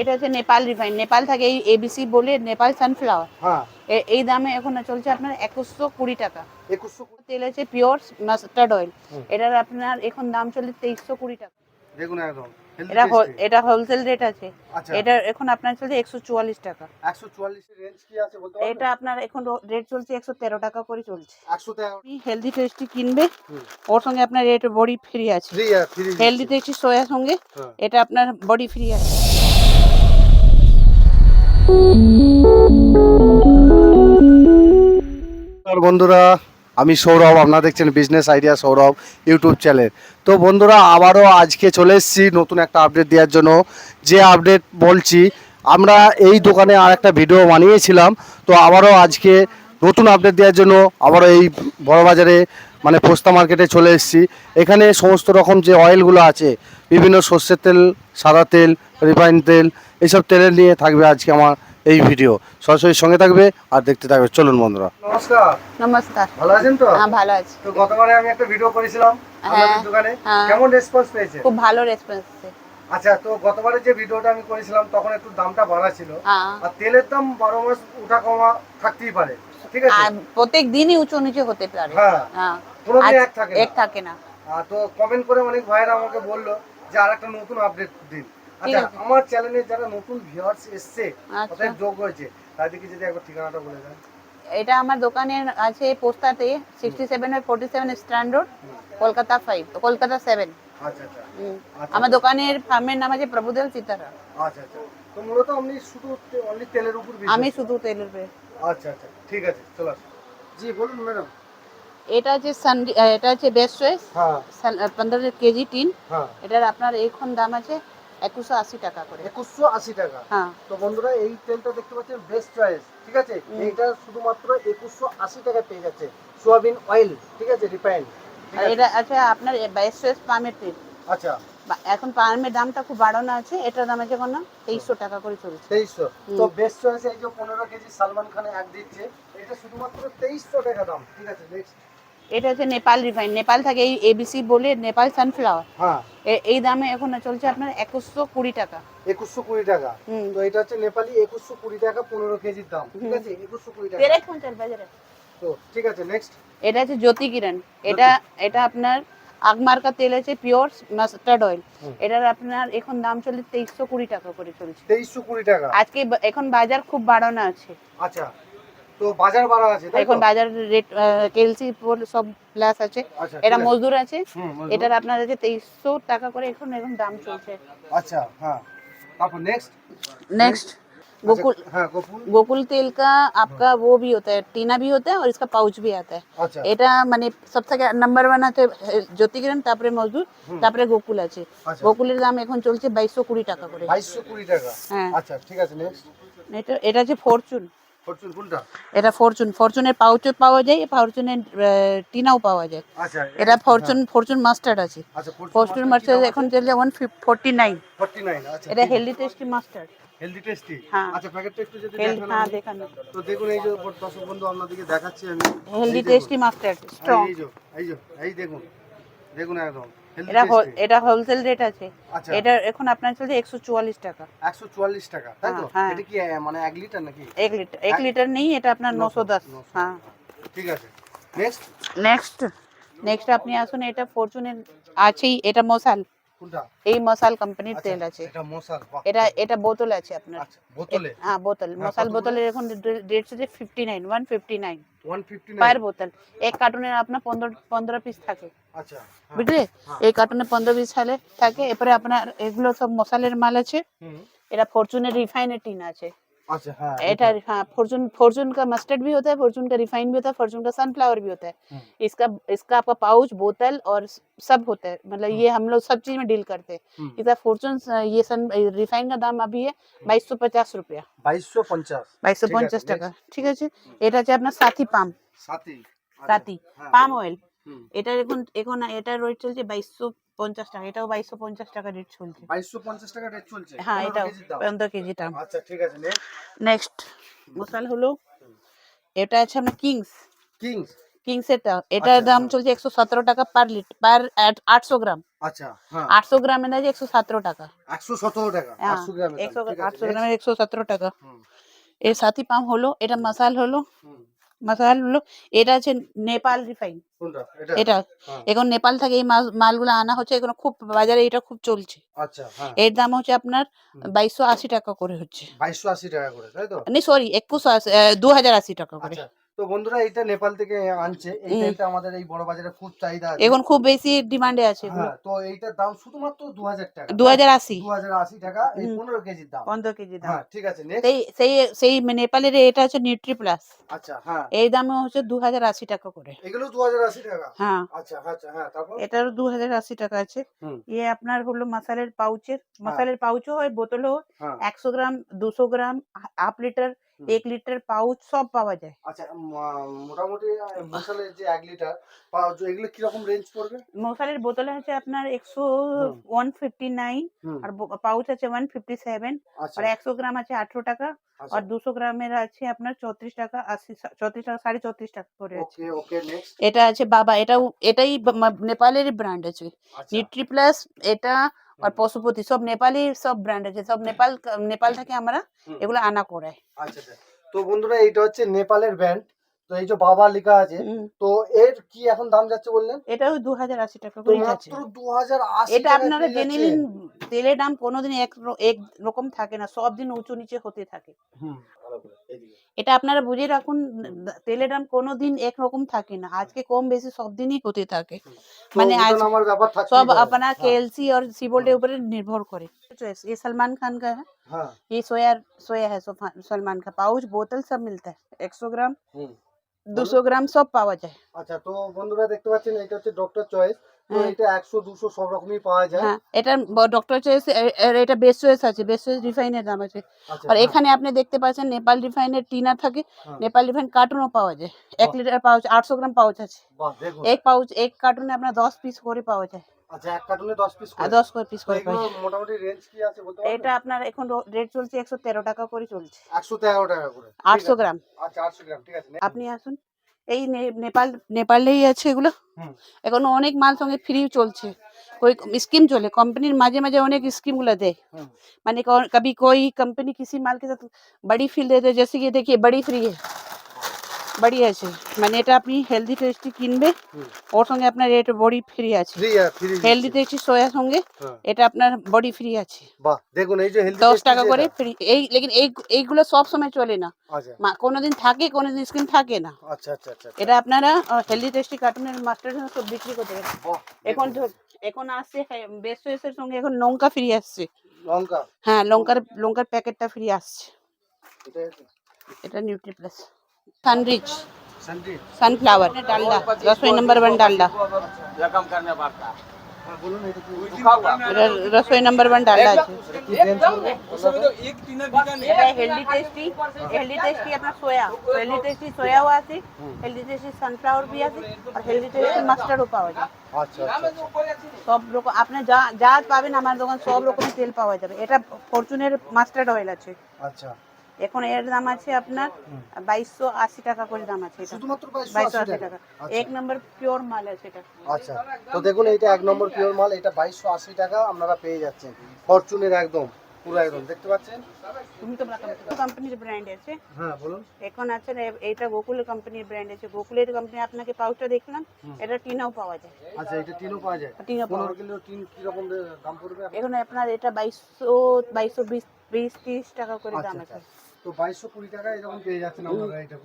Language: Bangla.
এটা হচ্ছে নেপাল রিফাইন। নেপাল থাকে এই এবিসি বলে নেপাল সানফ্লাওয়ার। হ্যাঁ। এই দামে এখন চলছে আপনার একুশশো কুড়ি টাকা। একুশশো তেল আছে পিওর মাস্টার্ড অয়েল। এটার আপনার এখন দাম চলছে তেইশশো কুড়ি টাকা। দেখুন একদম এটা এটা হোলসেল রেট আছে। আচ্ছা। এটা এখন আপনার চলছে একশো চুয়াল্লিশ টাকা। একশো চুয়াল্লিশের রেঞ্জ কি আছে বলতে এটা আপনার এখন রেট চলছে একশো তেরো টাকা করে চলছে। একশো আপনি হেলদি টেস্টি কিনবে ওর সঙ্গে আপনার রেট বডি ফ্রি আছে। হেলদি টেস্টি সোয়ার সঙ্গে হ্যাঁ। এটা আপনার বডি ফ্রি আছে। বন্ধুরা, আমি সৌরভ, আপনারা দেখছেন business idea Sourav YouTube channel তো বন্ধুরা, আবারও আজকে চলে এসেছি নতুন একটা আপডেট দেওয়ার জন্য। যে আপডেট বলছি, আমরা এই দোকানে আর একটা ভিডিও বানিয়েছিলাম। তো আবারও আজকে নতুন আপডেট দেওয়ার জন্য আবারও এই বড়বাজারে মানে পোস্তা মার্কেটে চলে এসেছি। এখানে সমস্ত রকম যে অয়েলগুলো আছে, বিভিন্ন সর্ষের তেল সাদা তেল রিফাইন তেল এইসব তেলের নিয়ে থাকবে আজকে আমার এই ভিডিও সরাসরি সঙ্গে থাকবে আর দেখতে থাকবে। চলুন বন্ধুরা। নমস্কার। নমস্কার। ভালো আছেন তো? হ্যাঁ ভালো আছে। তো গতবারে আমি একটা ভিডিও করেছিলাম আপনাদের দোকানে। হ্যাঁ। কেমন রেসপন্স পেয়েছে? খুব ভালো রেসপন্স আচ্ছা তো গতবারে যে ভিডিওটা আমি করেছিলাম তখন একটু দামটা বাড়া ছিল। হ্যাঁ। আর তেলের দাম বারো মাস উঠা কমা থাকতেই পারে। ঠিক আছে? প্রত্যেক দিনই উঁচু নিচে হতে পারে। হ্যাঁ। হ্যাঁ। কোনোদিন এক থাকে এক না থাকে না। তো কমেন্ট করে অনেক ভাইরা আমাকে বলল যে আর একটা নতুন আপডেট দিন। আচ্ছা আমার চ্যানেলে যারা নতুন ভিউয়ার্স এসছে আচ্ছা। অর্থাৎ যোগ হয়েছে তাদেরকে যদি একবার ঠিকানাটা বলে দেন। এটা আমার দোকানের আছে পোস্তাতে sixty seven by forty seven Strand Road Kolkata five Kolkata seven আচ্ছা আচ্ছা। আমার দোকানের ফার্মের নাম আছে প্রভুদেব সীতারা আচ্ছা আচ্ছা। তো মূলত আপনি শুধু অনলি তেলের উপর আমি শুধু তেলের উপরে। আচ্ছা আচ্ছা। ঠিক আছে চলো জি বলুন ম্যাডাম। এটা আছে সানডি এটা হচ্ছে বেস্ট চয়েস হ্যাঁ। পনেরো কেজি টিন। হ্যাঁ। এটার আপনার এখন দাম আছে একুশশো আশি টাকা করে। একুশশো আশি টাকা। হ্যাঁ। তো বন্ধুরা এই তেলটা দেখতে পাচ্ছেন বেস্ট চয়েস ঠিক আছে। এইটা শুধুমাত্র একুশশো আশি টাকা পেয়ে যাচ্ছে সোয়াবিন অয়েল ঠিক আছে রিফাইন আর এটা আছে আপনার বেস্ট চয়েস পামের তেল। আচ্ছা। এখন পামের দামটা খুব বাড়ানো আছে এটার দাম আছে এখন তেইশশো টাকা করে চলছে। তেইশশো। তো বেস্ট চয়েস এই যে পনেরো কেজি সালমান খানে এক দিচ্ছে এটা শুধুমাত্র তেইশশো টাকা দাম ঠিক আছে? নেক্সট এটা হচ্ছে নেপাল রিফাইন। নেপাল থেকে এই এবিসি বলে নেপাল সানফ্লাওয়ার। হ্যাঁ। এই দামে এখন চলছে আপনার একুশশো কুড়ি টাকা। একুশশো কুড়ি টাকা। হুম। তো এটা হচ্ছে নেপালি একুশশো কুড়ি টাকা পনেরো কেজির দাম। ঠিক আছে? একুশশো কুড়ি টাকা। তো ঠিক আছে নেক্সট এটা হচ্ছে জ্যোতি কিরণ। এটা এটা আপনার আগমার কা তেল আছে পিওর মাস্টার্ড অয়েল। এটার আপনার এখন দাম চলছে তেইশশো কুড়ি টাকা করে চলছে। তেইশশো কুড়ি টাকা। আজকে এখন বাজার খুব বাড়ানো আছে। আচ্ছা। তো বাজার বাড়া আছে তাই তো? এখন বাজার রেট কেলসি সব প্লাস আছে আচ্ছা এটা ঠিক আছে। মজদুর আছে হুম, মজদুর। এটার আপনার আছে তেইশশো টাকা করে এখন এখন দাম চলছে अच्छा हाँ तारपर नेक्स्ट नेक्स्ट गोकुल हाँ गोकुल गोकुल तेल का आपका वो भी होता है टीना भी होता है और इसका पाउच भी आता है अच्छा এটা মানে সবথেকে নাম্বার ওয়ান আছে জ্যোতিকিরণ তারপরে মজদুর হুম। তারপরে গোকুল আছে আচ্ছা গোকুলের দাম এখন চলছে বাইশশো কুড়ি টাকা করে বাইশশো কুড়ি টাকা হ্যাঁ আচ্ছা ঠিক আছে নেক্সট এটা এটা আছে ফরচুন ফরচুন কোনটা? এটা ফরচুন ফরচুনের পাউচও পাওয়া যায় ফরচুনের টিনাও পাওয়া যায়। আচ্ছা এটা ফরচুন ফরচুন মাস্টার্ড আছে। আচ্ছা ফরচুন মাস্টার্ড এখন ফোরটি নাইন 49 আচ্ছা এটা healthy tasty mustard healthy tasty. আচ্ছা প্যাকেটটা একটু যদি দেখান হ্যাঁ। তো দেখুন এই যে দর্শক বন্ধু আপনাদেরকে দেখাচ্ছি আমি। হেলদি টেস্টি মাস্টার্ড স্ট্রং এই যে এই যে এই দেখুন। দেখুন একদম। এটা এটা হোলসেল রেট আছে। আচ্ছা। এটা এখন আপনার চলছে একশো চুয়াল্লিশ টাকা। 144 টাকা তাই তো? হ্যাঁ, হ্যাঁ। এটা কি মানে 1 লিটার নাকি? এক লিটার এক লিটার নেই এটা আপনার নশো দশ। হ্যাঁ। ঠিক আছে। নেক্সট নেক্সট নেক্সট আপনি আসুন এটা ফরচুনের আছেই এটা মশাল। এই মশাল কোম্পানির আচ্ছা, তেল আছে। এটা এটা বোতল আছে আপনার। আচ্ছা বোতলে? হ্যাঁ বোতল। হ্যাঁ, মশাল বোতলের এখন রেট হচ্ছে fifty nine one fifty nine 159 per বোতল। এক কার্টুনের আপনার পনেরো পনেরো পিস থাকে। আচ্ছা হ্যাঁ। বুঝলে? হ্যাঁ। এই কার্টুনে পনেরো পিস থাকে। এরপরে আপনার এগুলো সব মশালের মাল আছে। এটা ফরচুনের রিফাইনের টিন আছে। अच्छा हाँ এটা हाँ फॉर्चून फॉर्चून का मस्टर्ड भी होता है फॉर्चून का रिफाइन भी होता है फॉर्चून का सनफ्लावर भी होता है हम्म। इसका इसका आपका पाउच बोतल और सब होता है मतलब ये हम लोग सब चीज में डील करते हैं हम्म। इसका फॉर्चून ये सन रिफाइन का दाम अभी है बाईस सौ पचास रुपया बाईस सौ पंचाश বাইশশো ঠিক আছে, পঞ্চাশ next. টাকা ঠিক আছে এটা হচ্ছে আপনার সাথী পাম साथी সাথী হ্যাঁ, পাম অয়েল হুম। এটা এখন এখন এটা রেট চলছে বাইশশো পঞ্চাশ টাকা এটাও বাইশশো পঞ্চাশ টাকা রেট চলছে। বাইশশো পঞ্চাশ টাকা রেট চলছে হ্যাঁ এটাও পনেরো কেজি দাম। আচ্ছা ঠিক আছে নেক্সট মশাল হলো। এটা আছে আপনার কিংস। কিংস? কিংসেরটা এটার আচ্ছা, দাম হ্যাঁ। চলছে একশো সতেরো টাকা পার লিটার পার আটশো গ্রাম। আচ্ছা হ্যাঁ। আটশো গ্রামের আছে একশো সতেরো টাকা। একশো সতেরো টাকা হ্যাঁ, গ্রামে একশো আটশো গ্রামের একশো সতেরো টাকা। এর সাথী পাম হলো এটা মশাল হলো। হলো এটা হচ্ছে নেপাল রিফাইন এটা? হ্যাঁ। এখন নেপাল থেকে এই মাল মালগুলো আনা হচ্ছে এখন খুব বাজারে এটা খুব চলছে। আচ্ছা হ্যাঁ। এর দাম হচ্ছে আপনার। বাইশশো আশি টাকা করে হচ্ছে। বাইশশো আশি টাকা করে তাই তো? সরি একুশশো দু হাজার আশি টাকা করে। আচ্ছা। তো বন্ধুরা এটা নেপাল থেকে আনছে। এই হুম। তেলটা আমাদের এই বড় বাজারে খুব চাহিদা আছে। এখন খুব বেশি ডিমান্ডে আছে হ্যাঁ তো এইটার দাম শুধুমাত্র দু হাজার টাকা। দু হাজার আশি। দু হাজার আশি টাকা এই হুম। পনেরো কেজির দাম। পনেরো কেজি দাম। হ্যাঁ ঠিক আছে সেই সেই সেই নেপালের এটা হচ্ছে নিউট্রি প্লাস আচ্ছা হ্যাঁ। এই দামে হচ্ছে দু হাজার আশি টাকা করে। এগুলো দু হাজার আশি টাকা? হ্যাঁ। আচ্ছা আচ্ছা হ্যাঁ তারপর? এটারও দু হাজার আশি টাকা আছে। হুম। ইয়ে আপনার হলো মশালের পাউচের। মশালের পাউচও হয় বোতলও হয়। হ্যাঁ। একশো গ্রাম দুশো গ্রাম হাফ লিটার। এক লিটার পাউচ সব পাওয়া যায়। আচ্ছা মোটামুটি মশালের যে এক লিটার যায়, এগুলো কীরকম রেঞ্জ পড়বে? মশালের বোতল আছে আপনার একশো। ওয়ান ফিফটি নাইন আর পাউচ আছে ওয়ান ফিফটি সেভেন আচ্ছা। আর একশো গ্রাম আছে আঠারো টাকা আচ্ছা। আর দুশো গ্রামের আছে আপনার চৌত্রিশ টাকা আশি চৌত্রিশ টাকা সাড়ে চৌত্রিশ টাকা করে আছে। ওকে ওকে নেক্সট এটা আছে বাবা এটা এটাই নেপালেরই ব্র্যান্ড আছে। আচ্ছা। নিউট্রি প্লাস এটা আর পশুপতি সব নেপালি সব ব্র্যান্ড আছে। সব নেপাল নেপাল থেকে আমরা এগুলো আনা করাই আচ্ছা আচ্ছা। তো বন্ধুরা এইটা হচ্ছে নেপালের ব্র্যান্ড তো এই যে বাবা লেখা আছে তো এর কি এখন দাম যাচ্ছে বললেন? এটাও দু হাজার আশি টাকা করে যাচ্ছে। দু হাজার এটা আপনারা জেনে নিন তেলের দাম কোনোদিন এক এক রকম থাকে না। সব দিন উঁচু নিচে হতে থাকে। হুম ভালো করে এইদিকে এটা আপনারা বুঝে রাখুন তেলের দাম কোনোদিন একরকম থাকে না আজকে কম বেশি সব দিনই হতে থাকে তো মানে উঠান আজ আমার ব্যাপার থাকতেই सब পারে। अपना হ্যাঁ, केएलसी और सीबोल्ट के ऊपर निर्भर करे चॉइस ये सलमान खान का है হ্যাঁ ये सोया सोया है सोफा- सलमान का पाउच बोतल सब मिलता है 100 ग्राम হুম 200 গ্রাম সব পাওয়া যায় আচ্ছা তো বন্ধুরা দেখতে পাচ্ছেন এটা হচ্ছে ডক্টর চয়েস তো হ্যাঁ। এটা একশো দুশো সব রকমই পাওয়া যায়। হ্যাঁ এটা ডক্টর চয়েস এটা বেস্ট চয়েস আছে বেস্ট চয়েস রিফাইনের দাম আছে। আচ্ছা আর হ্যাঁ, এখানে আপনি দেখতে পাচ্ছেন নেপাল রিফাইনের টিনা থাকে। হ্যাঁ। নেপাল রিফাইন কার্টুনও পাওয়া যায়। এক লিটার পাউচ আটশো গ্রাম পাউচ আছে। এক পাউচ এক কার্টুনে আপনার দশ পিস করে পাওয়া যায়। আচ্ছা এক কার্টুনে পিস করে? পিস করে এগুলো পাওয়া যায়। মোটামুটি রেঞ্জ কি আছে বলতে এটা আপনার এখন রেট চলছে একশো তেরো টাকা করে চলছে। টাকা করে। গ্রাম। আচ্ছা আটশো গ্রাম ঠিক আছে। আপনি আসুন। এই নেপাল নেপালেই আছে এগুলো। এখন অনেক মাল সঙ্গে ফ্রি চলছে। कोई स्कीम चले कंपनी दे माने कभी कोई कंपनी किसी माल के साथ बड़ी फ्री दे दे जैसे कि देखिए बड़ी फ्री है বড়ি আছে। মানে এটা আপনি হেলদি টেস্টি কিনবে ওর সঙ্গে আপনার এটা বডি ফ্রি আছে। হেলদি টেস্টি সোয়া সঙ্গে হ্যাঁ। এটা আপনার বডি ফ্রি আছে। বাহ দেখুন এই যে হেলদি দশ টাকা করে ফ্রি এই লেকিন এই এইগুলো সব সময় চলে না। আচ্ছা। কোনোদিন থাকে কোনোদিন স্কিম থাকে না। আচ্ছা আচ্ছা আচ্ছা এটা আপনারা হেলদি টেস্টি কার্টুনের মাস্টার সব বিক্রি করতে পারেন। এখন। এখন আসছে বেস্ট চয়েসের সঙ্গে এখন লঙ্কা ফ্রি আসছে। লঙ্কা? হ্যাঁ লঙ্কার লঙ্কার প্যাকেটটা ফ্রি আসছে। এটা Nutri Plus Sunrich Shanti sunflower Dalda Rasoi number one Dalda হ্যাঁ বলুন এটা কি এটা রসোই নাম্বার ওয়ান ডালডা আছে কি রেঞ্জ পড়বে এটা হেলদি টেস্টি হেলদি টেস্টি আপনার সোয়া হেলদি টেস্টি সোয়াও আছে হেলদি টেস্টি সানফ্লাওয়ার বি আছে আর হেলদি টেস্টি মাস্টার্ডও পাওয়া যায় আচ্ছা আচ্ছা আচ্ছা। সব রকম আপনি যা যা পাবেন আমার দোকান সব রকমের তেল পাওয়া যাবে এটা ফরচুনের মাস্টার্ড অয়েল আছে আচ্ছা এখন এর দাম আছে আপনার বাইশশো আশি টাকা করে দাম আছে এটা। শুধুমাত্র বাইশশো আশি টাকা? টাকা। এক নম্বর পিওর মাল আছে এটা। আচ্ছা। তো দেখুন এইটা এক নম্বর পিওর মাল এটা বাইশশো আশি টাকা আপনারা পেয়ে যাচ্ছেন। ফরচুনের একদম পুরো একদম। দেখতে পাচ্ছেন? তুমি তো কোম্পানির ব্র্যান্ড আছে। হ্যাঁ বলুন। এখন আছে না, এইটা গোকুল কোম্পানির ব্র্যান্ড আছে। গোকুলের কোম্পানি আপনাকে পাউচটা দেখলাম এটা টিনাও পাওয়া যায়। আচ্ছা এটা টিনও পাওয়া যায়? টিনও পাওয়া পনেরো যায়। কিলো টিন দাম পড়বে? আপনার? এখন আপনার এটা বাইশশো বাইশশো বিশ বিশ তিরিশ টাকা করে দাম আচ্ছা। আছে। আচ্ছা তো বাইশশো কুড়ি টাকা এরকম পেয়ে যাচ্ছেন আপনারা এটা